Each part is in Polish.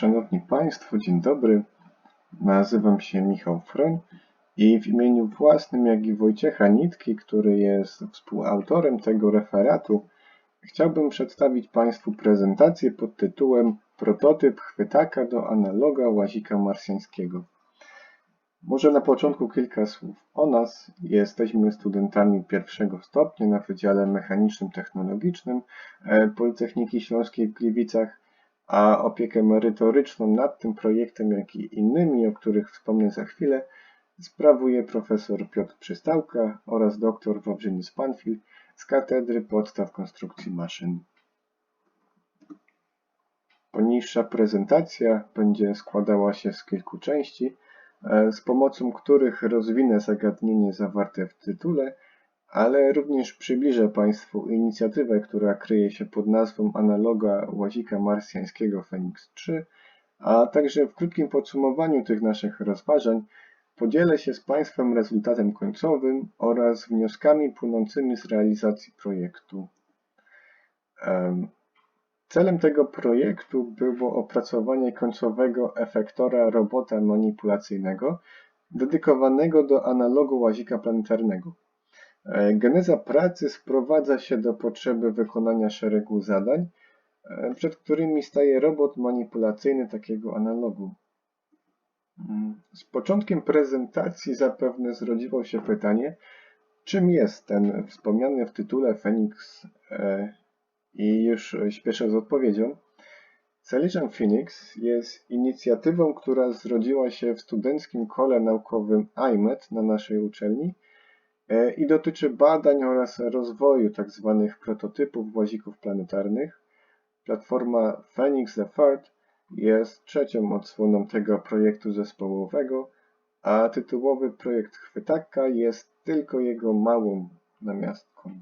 Szanowni Państwo, dzień dobry. Nazywam się Michał Froń i w imieniu własnym, jak i Wojciecha Nitki, który jest współautorem tego referatu, chciałbym przedstawić Państwu prezentację pod tytułem Prototyp chwytaka do analoga łazika marsjańskiego. Może na początku kilka słów o nas. Jesteśmy studentami pierwszego stopnia na Wydziale Mechanicznym Technologicznym e, Politechniki Śląskiej w Gliwicach a opiekę merytoryczną nad tym projektem, jak i innymi, o których wspomnę za chwilę, sprawuje profesor Piotr Przystałka oraz dr Wawrzyni Spanfil z Katedry Podstaw Konstrukcji Maszyn. Poniższa prezentacja będzie składała się z kilku części, e, z pomocą których rozwinę zagadnienie zawarte w tytule ale również przybliżę Państwu inicjatywę, która kryje się pod nazwą analoga łazika marsjańskiego Phoenix 3, a także w krótkim podsumowaniu tych naszych rozważań podzielę się z Państwem rezultatem końcowym oraz wnioskami płynącymi z realizacji projektu. Celem tego projektu było opracowanie końcowego efektora robota manipulacyjnego dedykowanego do analogu łazika planetarnego. E, geneza pracy sprowadza się do potrzeby wykonania szeregu zadań, e, przed którymi staje robot manipulacyjny takiego analogu. Mm, z początkiem prezentacji zapewne zrodziło się pytanie, czym jest ten wspomniany w tytule Phoenix e, i już śpieszę z odpowiedzią. Saligen Phoenix jest inicjatywą, która zrodziła się w studenckim kole naukowym IMET na naszej uczelni i dotyczy badań oraz rozwoju tzw. Tak prototypów łazików planetarnych. Platforma Phoenix the Third jest trzecią odsłoną tego projektu zespołowego, a tytułowy projekt chwytaka jest tylko jego małą namiastką.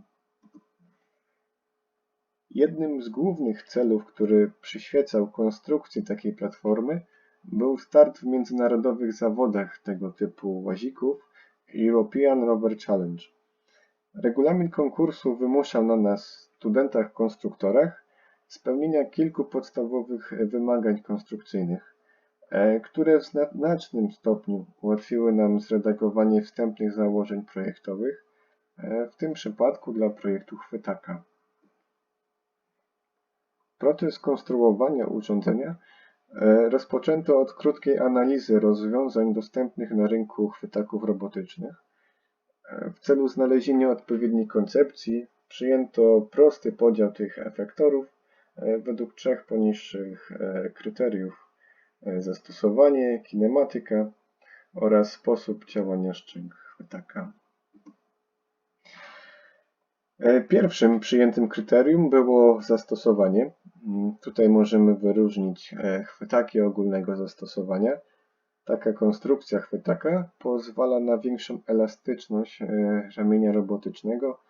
Jednym z głównych celów, który przyświecał konstrukcji takiej platformy, był start w międzynarodowych zawodach tego typu łazików, European Rover Challenge. Regulamin konkursu wymuszał na nas, studentach konstruktorach, spełnienia kilku podstawowych wymagań konstrukcyjnych, e, które w znacznym stopniu ułatwiły nam zredagowanie wstępnych założeń projektowych, e, w tym przypadku dla projektu chwytaka. Proces konstruowania urządzenia rozpoczęto od krótkiej analizy rozwiązań dostępnych na rynku chwytaków robotycznych. E, w celu znalezienia odpowiedniej koncepcji przyjęto prosty podział tych efektorów e, według trzech poniższych kryteriów: zastosowanie, kinematyka oraz sposób działania szczęk chwytaka. Pierwszym przyjętym kryterium było zastosowanie. Mm, tutaj możemy wyróżnić e, chwytaki ogólnego zastosowania. Taka konstrukcja chwytaka pozwala na większą elastyczność e, ramienia robotycznego,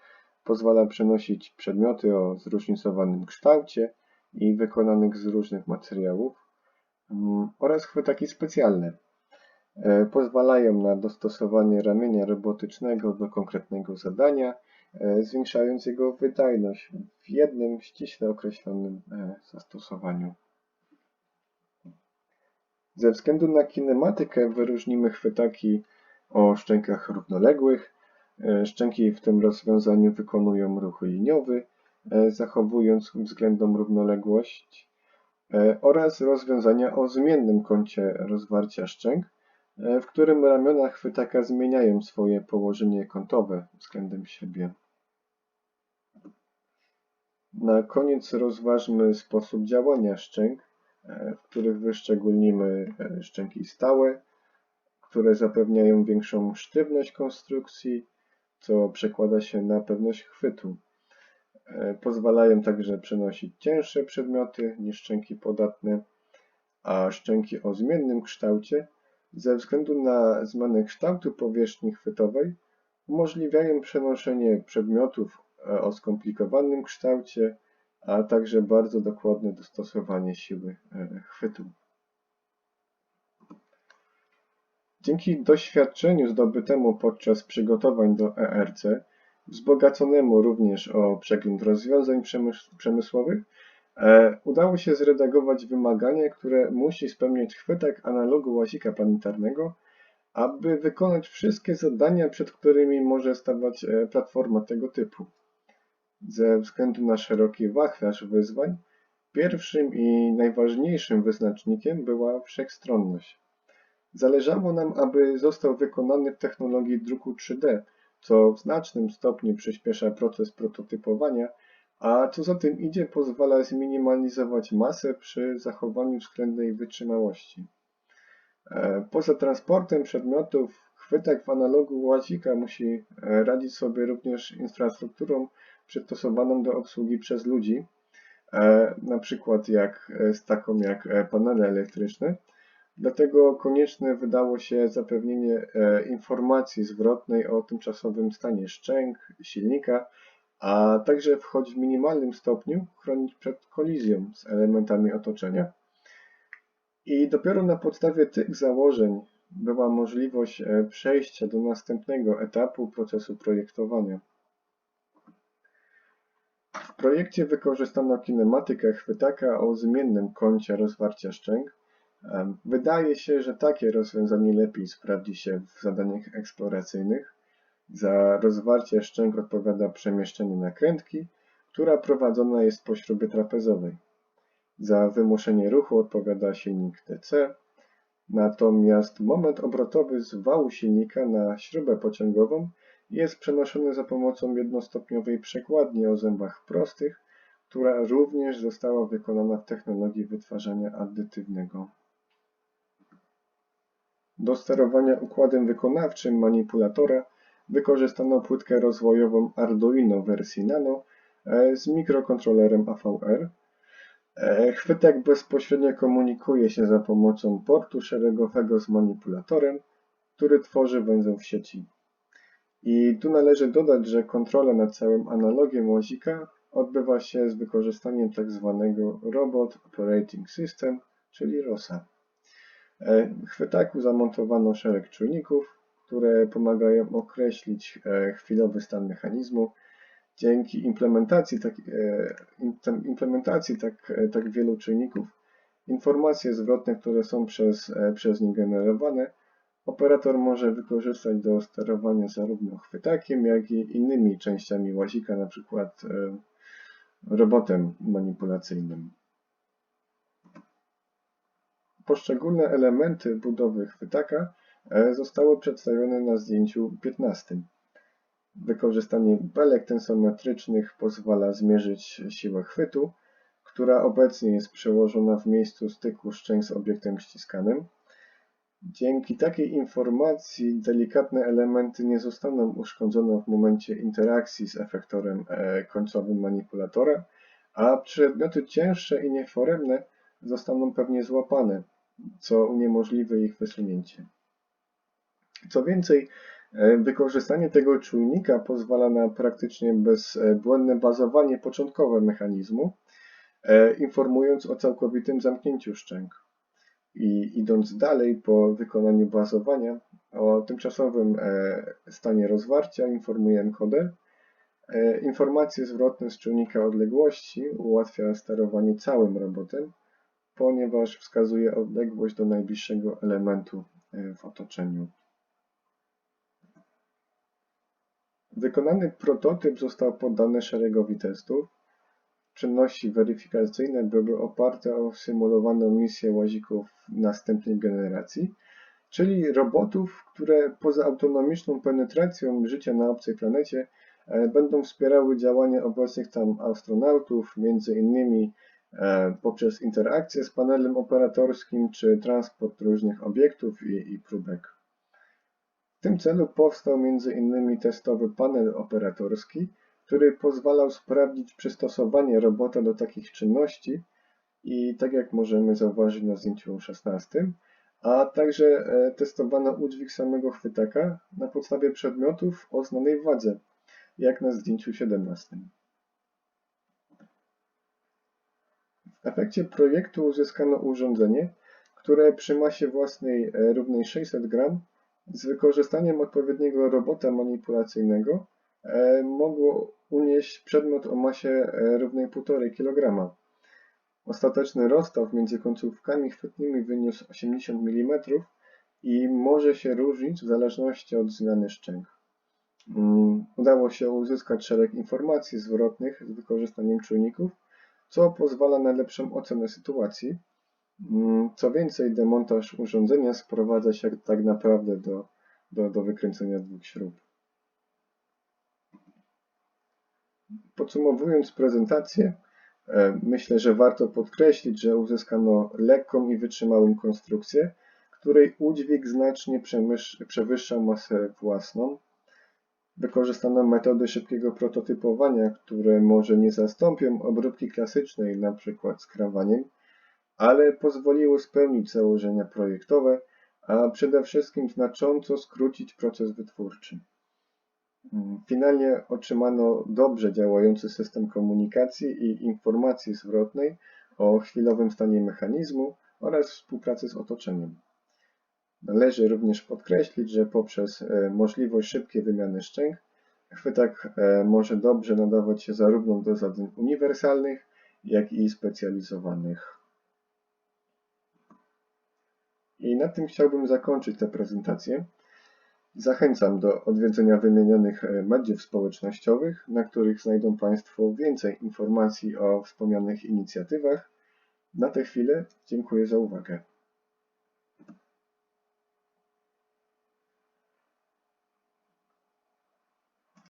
pozwala przenosić przedmioty o zróżnicowanym kształcie i wykonanych z różnych materiałów mm, oraz chwytaki specjalne. E, pozwalają na dostosowanie ramienia robotycznego do konkretnego zadania E, zwiększając jego wydajność w jednym ściśle określonym e, zastosowaniu. Ze względu na kinematykę wyróżnimy chwytaki o szczękach równoległych. E, szczęki w tym rozwiązaniu wykonują ruch liniowy, zachowując względną równoległość oraz rozwiązania o zmiennym kącie rozwarcia szczęk, w którym ramiona chwytaka zmieniają swoje położenie kątowe względem siebie. Na koniec rozważmy sposób działania szczęk, e, w których wyszczególnimy e, szczęki stałe, które zapewniają większą sztywność konstrukcji, co przekłada się na pewność chwytu. E, pozwalają także przenosić cięższe przedmioty niż szczęki podatne, a szczęki o zmiennym kształcie ze względu na zmianę kształtu powierzchni chwytowej umożliwiają przenoszenie przedmiotów E, o skomplikowanym kształcie, a także bardzo dokładne dostosowanie siły e, chwytu. Dzięki doświadczeniu zdobytemu podczas przygotowań do ERC, wzbogaconemu również o przegląd rozwiązań przemysłowych, udało się zredagować wymagania, które musi spełniać chwytak analogu łazika planetarnego, aby wykonać wszystkie zadania, przed którymi może stawać e, platforma tego typu. Ze względu na szeroki wachlarz wyzwań, pierwszym i najważniejszym wyznacznikiem była wszechstronność. Zależało nam, aby został wykonany w technologii druku 3D, co w znacznym stopniu przyspiesza proces prototypowania, a co za tym idzie pozwala zminimalizować masę przy zachowaniu względnej wytrzymałości. E, poza transportem przedmiotów, chwytek w analogu łazika musi e, radzić sobie również infrastrukturą przystosowaną do obsługi przez ludzi, e, na przykład jak, z taką jak panele elektryczne. Dlatego konieczne wydało się zapewnienie informacji zwrotnej o tymczasowym stanie szczęk, silnika, a także choć w minimalnym stopniu chronić przed kolizją z elementami otoczenia. I dopiero na podstawie tych założeń była możliwość e, przejścia do następnego etapu procesu projektowania. W projekcie wykorzystano kinematykę chwytaka o zmiennym kącie rozwarcia szczęk. Wydaje się, że takie rozwiązanie lepiej sprawdzi się w zadaniach eksploracyjnych. Za rozwarcie szczęk odpowiada przemieszczenie nakrętki, która prowadzona jest po śrubie trapezowej. Za wymuszenie ruchu odpowiada silnik DC, natomiast moment obrotowy z wału silnika na śrubę pociągową jest przenoszony za pomocą jednostopniowej przekładni o zębach prostych, która również została wykonana w technologii wytwarzania addytywnego. Do sterowania układem wykonawczym manipulatora wykorzystano płytkę rozwojową Arduino wersji Nano e, z mikrokontrolerem AVR, E, chwytek bezpośrednio komunikuje się za pomocą portu szeregowego z manipulatorem, który tworzy węzeł w sieci. I tu należy dodać, że kontrola nad całym analogiem łazika odbywa się z wykorzystaniem tzw. Tak Robot Operating System, czyli ROSA. E, w chwytaku zamontowano szereg czujników, które pomagają określić e, chwilowy stan mechanizmu, dzięki implementacji tak, e, implementacji tak, e, tak wielu czynników, informacje zwrotne, które są przez, przez nie generowane, operator może wykorzystać do sterowania zarówno chwytakiem, jak i innymi częściami łazika, przykład robotem manipulacyjnym. Poszczególne elementy budowy chwytaka zostały przedstawione na zdjęciu 15. Wykorzystanie belek tensometrycznych pozwala zmierzyć siłę chwytu, która obecnie jest przełożona w miejscu styku szczęk z obiektem ściskanym. Dzięki takiej informacji delikatne elementy nie zostaną uszkodzone w momencie interakcji z efektorem e, końcowym manipulatora, a przedmioty cięższe i nieforemne zostaną pewnie złapane, co uniemożliwi ich wysunięcie. Co więcej, E, wykorzystanie tego czujnika pozwala na praktycznie bezbłędne bazowanie początkowe mechanizmu, e, informując o całkowitym zamknięciu szczęk. I idąc dalej po wykonaniu bazowania, o tymczasowym e, stanie rozwarcia informuje encoder. Informacje zwrotne z czujnika odległości ułatwia sterowanie całym robotem, ponieważ wskazuje odległość do najbliższego elementu w otoczeniu. Wykonany prototyp został poddany szeregowi testów. Czynności weryfikacyjne były oparte o symulowaną misję łazików następnej generacji, czyli robotów, które poza autonomiczną penetracją życia na obcej planecie e, będą wspierały działania obecnych tam astronautów, między innymi e, poprzez interakcję z panelem operatorskim czy transport różnych obiektów i, i próbek. W tym celu powstał m.in. testowy panel operatorski, który pozwalał sprawdzić przystosowanie robota do takich czynności i tak jak możemy zauważyć na zdjęciu 16, a także e, testowano udźwig samego chwytaka na podstawie przedmiotów o znanej wadze, jak na zdjęciu 17. W efekcie projektu uzyskano urządzenie, które przy masie własnej e, równej 600 gram z wykorzystaniem odpowiedniego robota manipulacyjnego e, mogło unieść przedmiot o masie e, równej 1,5 kg. Ostateczny rozstaw między końcówkami chwytnymi wyniósł 80 mm i może się różnić w zależności od zmiany szczęk. Mm, Udało się uzyskać szereg informacji zwrotnych z wykorzystaniem czujników, co pozwala na lepszą ocenę sytuacji. Mm, Co więcej, demontaż urządzenia sprowadza się tak naprawdę do, do, do wykręcenia dwóch śrub. Podsumowując prezentację, e, myślę, że warto podkreślić, że uzyskano lekką i wytrzymałą konstrukcję, której udźwig znacznie przemysz- przewyższa masę własną. Wykorzystano metody szybkiego prototypowania, które może nie zastąpią obróbki klasycznej, np. skrawaniem, ale pozwoliły spełnić założenia projektowe, a przede wszystkim znacząco skrócić proces wytwórczy. Mm, Finalnie otrzymano dobrze działający system komunikacji i informacji zwrotnej o chwilowym stanie mechanizmu oraz współpracy z otoczeniem. Należy również podkreślić, że poprzez e, możliwość szybkiej wymiany szczęk, chwytak e, może dobrze nadawać się zarówno do zadań uniwersalnych, jak i specjalizowanych. I na tym chciałbym zakończyć tę prezentację. Zachęcam do odwiedzenia wymienionych e, mediów społecznościowych, na których znajdą Państwo więcej informacji o wspomnianych inicjatywach. Na tę chwilę dziękuję za uwagę.